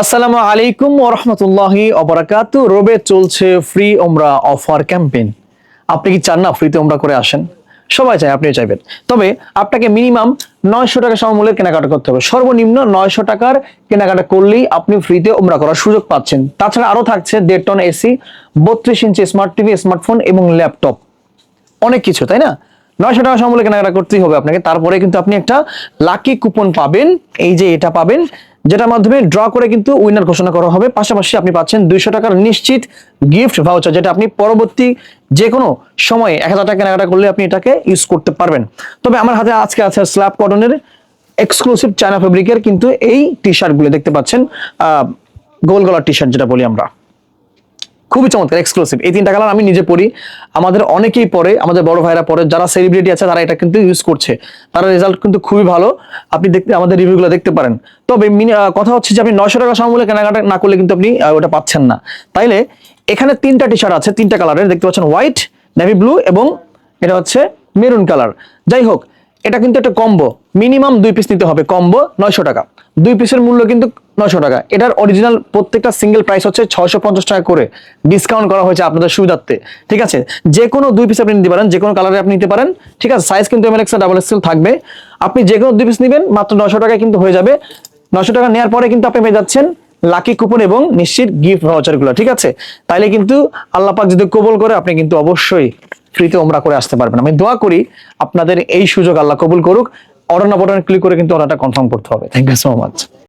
আসসালামু আলাইকুম ওরহমতুল্লাহি অবরাকাতু রবে চলছে ফ্রি ওমরা অফার ক্যাম্পেইন। আপনি কি চান না ফ্রিতে ওমরা করে আসেন? সবাই চায়, আপনিও চাইবেন। তবে আপনাকে মিনিমাম নয়শো টাকা সমমূল্যের কেনাকাটা করতে হবে। সর্বনিম্ন নয়শো টাকার কেনাকাটা করলেই আপনি ফ্রিতে ওমরা করার সুযোগ পাচ্ছেন। তাছাড়া আরও থাকছে দেড় টন এসি, বত্রিশ ইঞ্চি স্মার্ট টিভি, স্মার্টফোন এবং ল্যাপটপ। অনেক কিছু, তাই না? নয়শো টাকা সমমূল্যে কেনাকাটা করতেই হবে আপনাকে। তারপরে কিন্তু আপনি একটা লাকি কুপন পাবেন। এই যে এটা পাবেন যেটার মাধ্যমে ড্র করে কিন্তু উইনার ঘোষণা করা হবে। পাশাপাশি আপনি পাচ্ছেন দুইশো টাকার নিশ্চিত গিফট ভাউচার যেটা আপনি পরবর্তী যে কোনো সময় এক হাজার টাকা কেনাকাটা করলে আপনি এটাকে ইউজ করতে পারবেন। তবে আমার হাতে আজকে আছে স্ল্যাব কটনের এক্সক্লুসিভ চায়না ফেব্রিকের কিন্তু এই টি শার্টগুলো দেখতে পাচ্ছেন গোল গলার টি শার্ট যেটা বলি আমরা। খুবই চমৎকার এক্সক্লুসিভ এই তিনটা কালার আমি নিজে পরি। আমাদের অনেকেই পরে, আমাদের বড় ভাইরা পরে, যারা সেলিব্রিটি আছে, তারা এটা কিন্তু ইউজ করছে। তার রেজাল্ট কিন্তু খুবই ভালো। আপনি দেখতে, আমাদের রিভিউগুলো দেখতে পারেন। তবে কথা হচ্ছে যে আপনি নয়শো টাকা সমমূল্যে কেনাকাটা না করলে কিন্তু আপনি ওটা পাচ্ছেন না। তাইলে এখানে তিনটা টি শার্ট আছে, তিনটা কালারের দেখতে পাচ্ছেন হোয়াইট নেভি ব্লু এবং এটা হচ্ছে মেরুন কালার যাই হোক, এটা কিন্তু একটা কম্বো মিনিমাম দুই পিস নিতে হবে। কম্বো নয়শো টাকা। দুই পিসের মূল্য কিন্তু নয়শো টাকা। এটার অরিজিনাল প্রত্যেকটা সিঙ্গেল প্রাইস হচ্ছে ছয়শো পঞ্চাশ টাকা করে। ডিসকাউন্ট করা হয়েছে আপনাদের সুবিধার্থে। ঠিক আছে? যে কোনো দুই পিস আপনি নিতে পারেন যে কোনো কালারে আপনি নিতে পারেন। ঠিক আছে? সাইজ কিন্তু এম ডাবল এক্সেল থাকবে। আপনি যে কোনো দুই পিস নেবেন, মাত্র নয়শো টাকায় কিন্তু হয়ে যাবে। নয়শো টাকা নেওয়ার পরে কিন্তু আপনি পেয়ে যাচ্ছেন লাকি কুপন এবং নিশ্চিত গিফট ভাউচারগুলো। ঠিক আছে? তাইলে কিন্তু আল্লাহ পাক যদি কবুল করে, আপনি কিন্তু অবশ্যই ফ্রিতে ওমরা করে আসতে পারবেন। আমি দোয়া করি আপনাদের এই সুযোগ আল্লাহ কবুল করুক। অর্ডার না বটনে ক্লিক করে কিন্তু অর্ডারটা কনফার্ম করতে হবে। Thank you so much